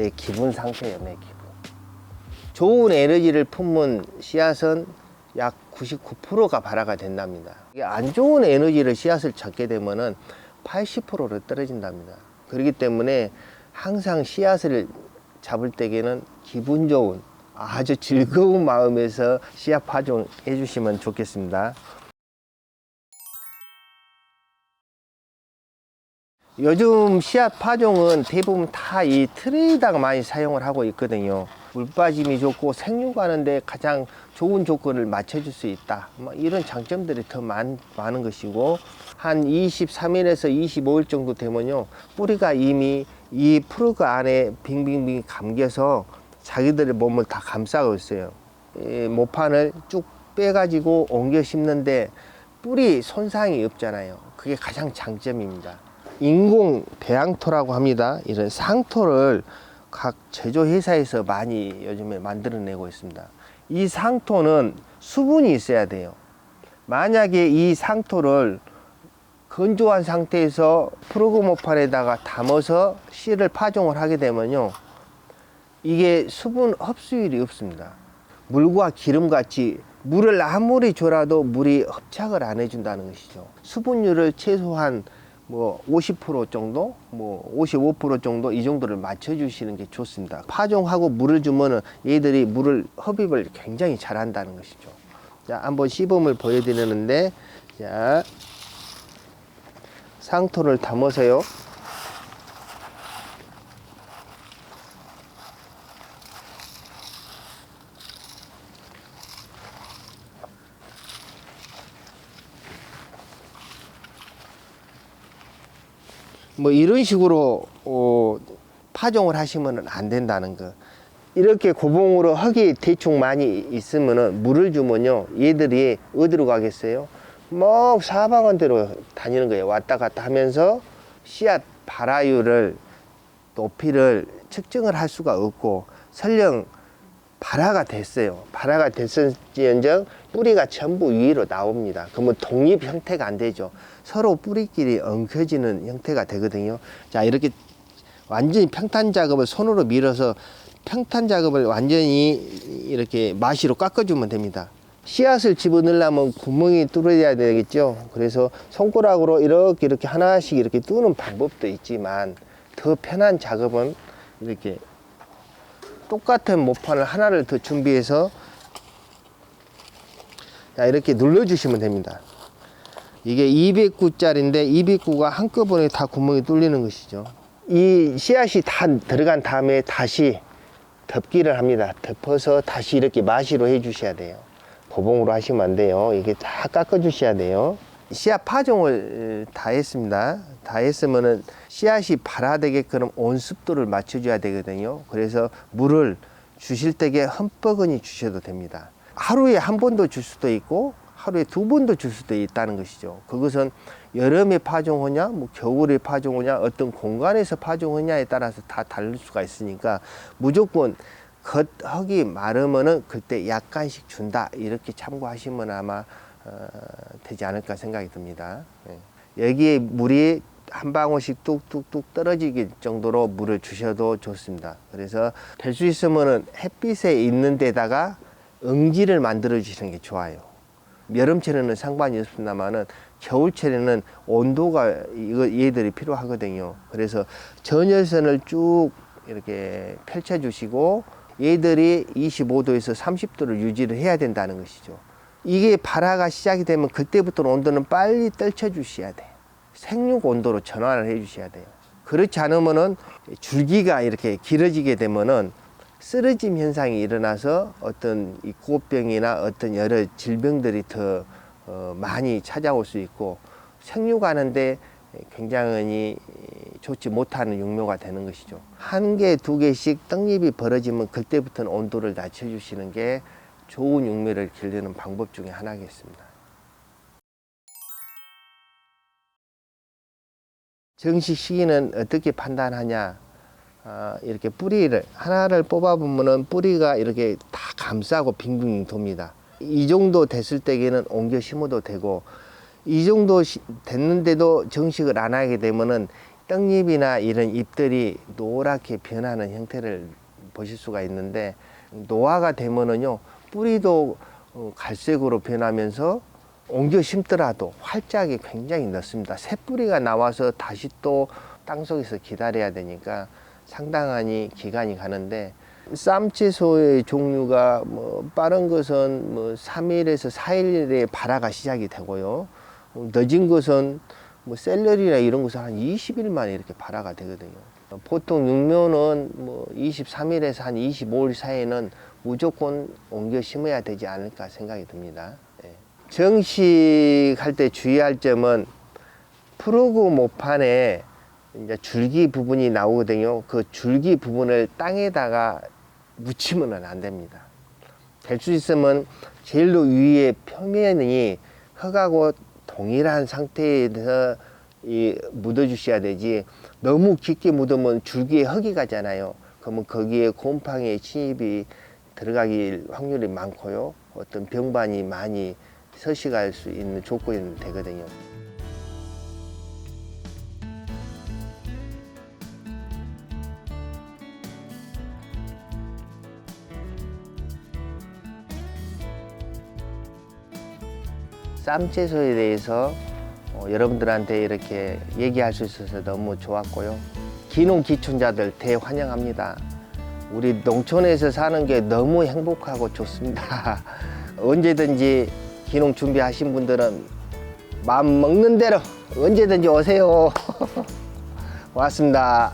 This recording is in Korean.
내 기분 상태예요, 내 기분. 좋은 에너지를 품은 씨앗은 약 99%가 발화가 된답니다. 이게 안 좋은 에너지를 씨앗을 찾게 되면은 80%로 떨어진답니다. 그렇기 때문에 항상 씨앗을 잡을 때에는 기분 좋은 아주 즐거운 마음에서 씨앗 파종 해 주시면 좋겠습니다. 요즘 씨앗 파종은 대부분 다 이 트레이다가 많이 사용을 하고 있거든요. 물 빠짐이 좋고 생육하는데 가장 좋은 조건을 맞춰줄 수 있다. 뭐 이런 장점들이 더 많, 많은 것이고 한 23일에서 25일 정도 되면요 뿌리가 이미 이 프로그 안에 빙빙빙 감겨서 자기들의 몸을 다 감싸고 있어요. 이 모판을 쭉 빼가지고 옮겨 심는데 뿌리 손상이 없잖아요. 그게 가장 장점입니다. 인공 배양토라고 합니다. 이런 상토를 각 제조회사에서 많이 요즘에 만들어내고 있습니다. 이 상토는 수분이 있어야 돼요. 만약에 이 상토를 건조한 상태에서 프로그모판에다가 담아서 씨를 파종을 하게 되면요. 이게 수분 흡수율이 없습니다. 물과 기름 같이 물을 아무리 줘라도 물이 흡착을 안 해준다는 것이죠. 수분율을 최소한 뭐 50% 정도, 뭐 55% 정도 이 정도를 맞춰주시는 게 좋습니다. 파종하고 물을 주면은 얘들이 물을 흡입을 굉장히 잘한다는 것이죠. 자, 한번 시범을 보여드리는데, 자, 상토를 담아서요. 뭐 이런 식으로 어, 파종을 하시면 안 된다는 거. 이렇게 고봉으로 흙이 대충 많이 있으면은 물을 주면요 얘들이 어디로 가겠어요? 막 사방원대로 다니는 거예요. 왔다 갔다 하면서 씨앗 발화율을 높이를 측정을 할 수가 없고 설령 발화가 됐어요. 발화가 됐을지언정 뿌리가 전부 위로 나옵니다. 그러면 독립 형태가 안 되죠. 서로 뿌리끼리 엉켜지는 형태가 되거든요. 자, 이렇게 완전히 평탄 작업을 손으로 밀어서 평탄 작업을 완전히 이렇게 마시로 깎아주면 됩니다. 씨앗을 집어넣으려면 구멍이 뚫어야 되겠죠. 그래서 손가락으로 이렇게 이렇게 하나씩 이렇게 뚫는 방법도 있지만 더 편한 작업은 이렇게 똑같은 모판을 하나를 더 준비해서 자, 이렇게 눌러주시면 됩니다. 이게 209짜리인데 209가 한꺼번에 다 구멍이 뚫리는 것이죠. 이 씨앗이 다 들어간 다음에 다시 덮기를 합니다. 덮어서 다시 이렇게 마시로 해 주셔야 돼요. 고봉으로 하시면 안 돼요. 이게 다 깎아 주셔야 돼요. 씨앗 파종을 다 했습니다. 다 했으면은 씨앗이 발화되게끔 온습도를 맞춰줘야 되거든요. 그래서 물을 주실 때에 흠뻑은이 주셔도 됩니다. 하루에 한 번도 줄 수도 있고 하루에 두 번도 줄 수도 있다는 것이죠. 그것은 여름에 파종하냐, 뭐 겨울에 파종하냐, 어떤 공간에서 파종하냐에 따라서 다 다를 수가 있으니까 무조건 겉 흙이 마르면은 그때 약간씩 준다 이렇게 참고하시면 아마 어, 되지 않을까 생각이 듭니다. 예. 여기에 물이 한 방울씩 뚝뚝뚝 떨어지기 정도로 물을 주셔도 좋습니다. 그래서 될 수 있으면은 햇빛에 있는 데다가 응지를 만들어 주시는 게 좋아요. 여름철에는 상관이 없습니다만은 겨울철에는 온도가 이거 얘들이 필요하거든요. 그래서 전열선을 쭉 이렇게 펼쳐 주시고 얘들이 25도에서 30도를 유지를 해야 된다는 것이죠. 이게 발화가 시작이 되면 그때부터 온도는 빨리 떨쳐 주셔야 돼요. 생육 온도로 전환을 해 주셔야 돼요. 그렇지 않으면은 줄기가 이렇게 길어지게 되면은 쓰러짐 현상이 일어나서 어떤 이 고병이나 어떤 여러 질병들이 더 어, 많이 찾아올 수 있고 생육하는데 굉장히 좋지 못하는 육묘가 되는 것이죠. 한 개, 두 개씩 떡잎이 벌어지면 그때부터는 온도를 낮춰주시는 게 좋은 육묘를 기르는 방법 중에 하나겠습니다. 정식 시기는 어떻게 판단하냐? 아, 이렇게 뿌리를 하나를 뽑아보면은 뿌리가 이렇게 다 감싸고 빙빙 돕니다. 이 정도 됐을 때에는 옮겨 심어도 되고 이 정도 시- 됐는데도 정식을 안 하게 되면은 떡잎이나 이런 잎들이 노랗게 변하는 형태를 보실 수가 있는데 노화가 되면은요 뿌리도 어, 갈색으로 변하면서 옮겨 심더라도 활짝이 굉장히 넓습니다. 새 뿌리가 나와서 다시 또 땅속에서 기다려야 되니까 상당히 기간이 가는데 쌈채소의 종류가 뭐 빠른 것은 뭐 3일에서 4일에 발화가 시작이 되고요. 어, 늦은 것은 뭐 샐러리나 이런 것은 한 20일 만에 이렇게 발화가 되거든요. 어, 보통 육묘는 뭐 23일에서 한 25일 사이에는 무조건 옮겨 심어야 되지 않을까 생각이 듭니다. 예. 정식할 때 주의할 점은 프로그 모판에 이제 줄기 부분이 나오거든요. 그 줄기 부분을 땅에다가 묻히면 안 됩니다. 될 수 있으면 제일로 위에 표면이 흙하고 동일한 상태에서 이 묻어 주셔야 되지 너무 깊게 묻으면 줄기에 흙이 가잖아요. 그러면 거기에 곰팡이의 침입이 들어가길 확률이 많고요. 어떤 병반이 많이 서식할 수 있는 조건이 되거든요. 쌈채소에 대해서 어, 여러분들한테 이렇게 얘기할 수 있어서 너무 좋았고요. 기농 기촌자들 대환영합니다. 우리 농촌에서 사는 게 너무 행복하고 좋습니다. 언제든지 기농 준비하신 분들은 마음 먹는 대로 언제든지 오세요. 고맙습니다.